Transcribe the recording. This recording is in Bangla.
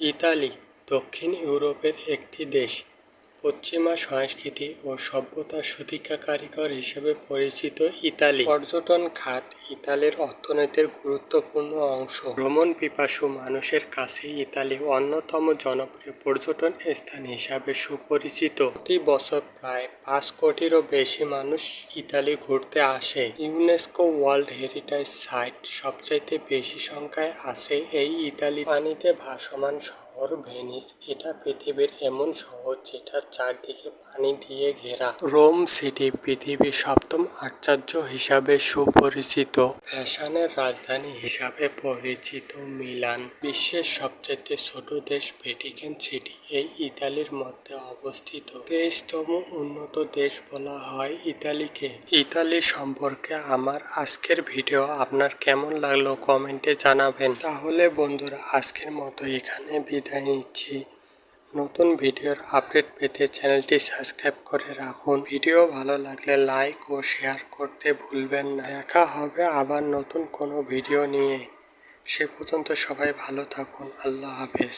ইতালি, দক্ষিণ ইউরোপের একটি দেশ। পশ্চিমা সংস্কৃতি ও সভ্যতার সতীক্ষা কারিগর হিসেবে পরিচিত ইতালি। পর্যটন খাত ইতালির অর্থনীতির গুরুত্বপূর্ণ অংশ। ভ্রমণ পিপাসু মানুষের কাছে ইতালি অন্যতম জনপ্রিয় পর্যটন স্থান হিসাবে সুপরিচিত। প্রতি বছর প্রায় পাঁচ কোটিরও বেশি মানুষ ইতালি ঘুরতে আসে। ইউনেস্কো ওয়ার্ল্ড হেরিটেজ সাইট সবচাইতে বেশি সংখ্যায় আছে এই ইতালি পানিতে ভাসমান শহর ভেনিস। এটা পৃথিবীর এমন শহর যেটার চারদিকে পানি দিয়ে ঘেরা। রোম সিটি পৃথিবীর সপ্তম আশ্চর্য হিসাবে সুপরিচিত। ফ্যাশনের রাজধানী হিসাবে পরিচিত মিলান, বিশ্বের সবচেয়ে ছোট দেশ ভ্যাটিকান সিটি এই ইতালির মধ্যে অবস্থিত। তেইশতম উন্নত দেশ বলা হয় ইতালিকে। ইতালি সম্পর্কে আমার আজকের ভিডিও আপনার কেমন লাগল কমেন্টে জানাবেন। তাহলে বন্ধুরা, আজকের মতো এখানে বিদায় নিচ্ছি। নতুন ভিডিওর আপডেট পেতে চ্যানেলটি সাবস্ক্রাইব করে রাখুন। ভিডিও ভালো লাগলে লাইক ও শেয়ার করতে ভুলবেন না। দেখা হবে আবার নতুন কোনো ভিডিও নিয়ে। সে পর্যন্ত সবাই ভালো থাকুন। আল্লাহ হাফেজ।